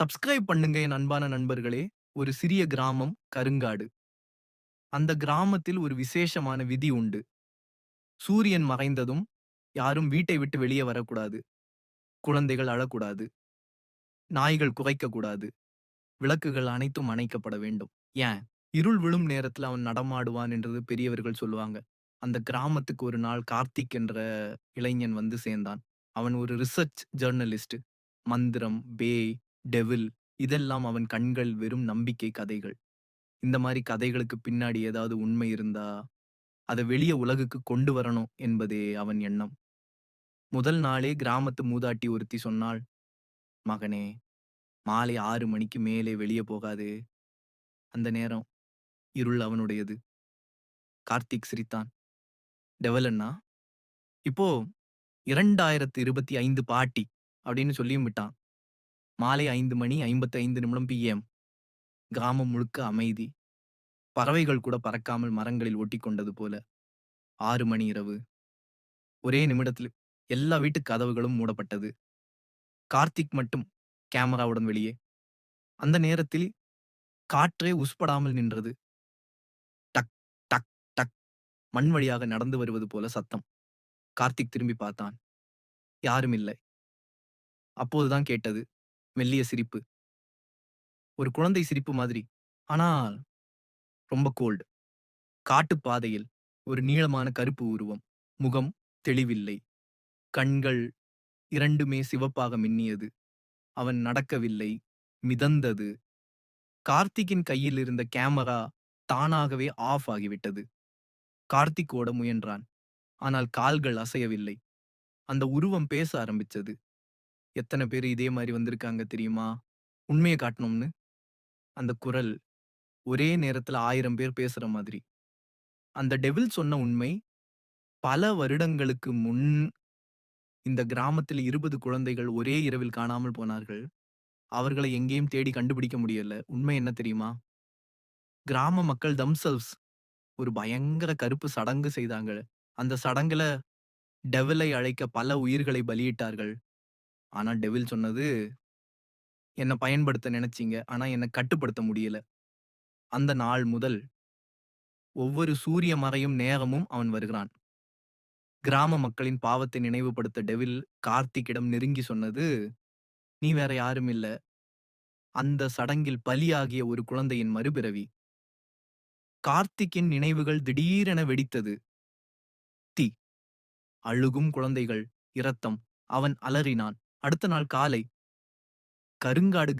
Subscribe பண்ணுங்க என் அன்பான நண்பர்களே. ஒரு சிறிய கிராமம் கருங்காடு. அந்த கிராமத்தில் ஒரு விசேஷமான விதி உண்டு. சூரியன் மறைந்ததும் யாரும் வீட்டை விட்டு வெளியே வரக்கூடாது. குழந்தைகள் அழக்கூடாது. நாய்கள் குறைக்கக்கூடாது விளக்குகள் அனைத்தும் அணைக்கப்பட வேண்டும். ஏன்? இருள் விழும் நேரத்துல அவன் நடமாடுவான் என்றது பெரியவர்கள் சொல்லுவாங்க. அந்த கிராமத்துக்கு ஒரு நாள் கார்த்திக் என்ற இளைஞன் வந்து சேர்ந்தான். அவன் ஒரு ரிசர்ச் ஜர்னலிஸ்ட். மந்திரம், பேய், டெவில் இதெல்லாம் அவன் கண்கள் வெறும் நம்பிக்கை கதைகள். இந்த மாதிரி கதைகளுக்கு பின்னாடி ஏதாவது உண்மை இருந்தா, அத வெளிய உலகுக்கு கொண்டு வரணும் என்பதே அவன் எண்ணம். முதல் நாளே கிராமத்து மூதாட்டி ஒருத்தி சொன்னாள், "மகனே, மாலை ஆறு மணிக்கு மேலே வெளிய போகாதே. அந்த நேரம் இருள் அவனுடையது." கார்த்திக் சிரித்தான். "டெவல் அண்ணா, இப்போ 2025 பாட்டி" அப்படின்னு சொல்லியும் விட்டான். மாலை ஐந்து மணி 55 நிமிடம் பிஎம். கிராமம் முழுக்க அமைதி. பறவைகள் கூட பறக்காமல் மரங்களில் ஒட்டிக்கொண்டது போல. ஆறு மணி இரவு. ஒரே நிமிடத்தில் எல்லா வீட்டு கதவுகளும் மூடப்பட்டது. கார்த்திக் மட்டும் கேமராவுடன் வெளியே. அந்த நேரத்தில் காற்றே உஸ்படாமல் நின்றது. டக் டக் டக் மண் வழியாக நடந்து வருவது போல சத்தம். கார்த்திக் திரும்பி பார்த்தான். யாரும் இல்லை. அப்போதுதான் கேட்டது மெல்லிய சிரிப்பு. ஒரு குழந்தை சிரிப்பு மாதிரி. ஆனால் ரொம்ப கோல்டு காட்டுப் பாதையில் ஒரு நீளமான கருப்பு உருவம். முகம் தெளிவில்லை. கண்கள் இரண்டுமே சிவப்பாக மின்னியது. அவன் நடக்கவில்லை. மிதந்தது. கார்த்திக்கின் கையில் இருந்த கேமரா தானாகவே ஆஃப் ஆகிவிட்டது. கார்த்திக் ஓட முயன்றான். ஆனால் கால்கள் அசையவில்லை. அந்த உருவம் பேச ஆரம்பிச்சது. எத்தன பேரு இதே மாதிரி வந்திருக்காங்க தெரியுமா? உண்மையை காட்டணும்னு. அந்த குரல் ஒரே நேரத்துல ஆயிரம் பேர் பேசுற மாதிரி. அந்த டெவில் சொன்ன உண்மை, பல வருடங்களுக்கு முன் இந்த கிராமத்தில் 20 குழந்தைகள் ஒரே இரவில் காணாமல் போனார்கள். அவர்களை எங்கேயும் தேடி கண்டுபிடிக்க முடியல. உண்மை என்ன தெரியுமா? கிராம மக்கள் தம்செல்வ்ஸ் ஒரு பயங்கர கருப்பு சடங்கு செய்தாங்க. அந்த சடங்குல டெவிலை அழைக்க பல உயிர்களை பலியிட்டார்கள். ஆனா டெவில் சொன்னது, "என்ன பயன்படுத்த நினைச்சீங்க. ஆனா என்ன கட்டுப்படுத்த முடியல." அந்த நாள் முதல் ஒவ்வொரு சூரிய மறையும் நேரமும் அவன் வருகிறான். கிராம மக்களின் பாவத்தை நினைவுபடுத்த டெவில் கார்த்திக்கிடம் நெருங்கி சொன்னது, "நீ வேற யாரும் இல்ல. அந்த சடங்கில் பலியாகிய ஒரு குழந்தையின் மறுபிறவி." கார்த்திக்கின் நினைவுகள் திடீரென வெடித்தது. தீ. அழுகும் குழந்தைகள், இரத்தம். அவன் அலறினான். அடுத்த நாள் காலை கருங்காடு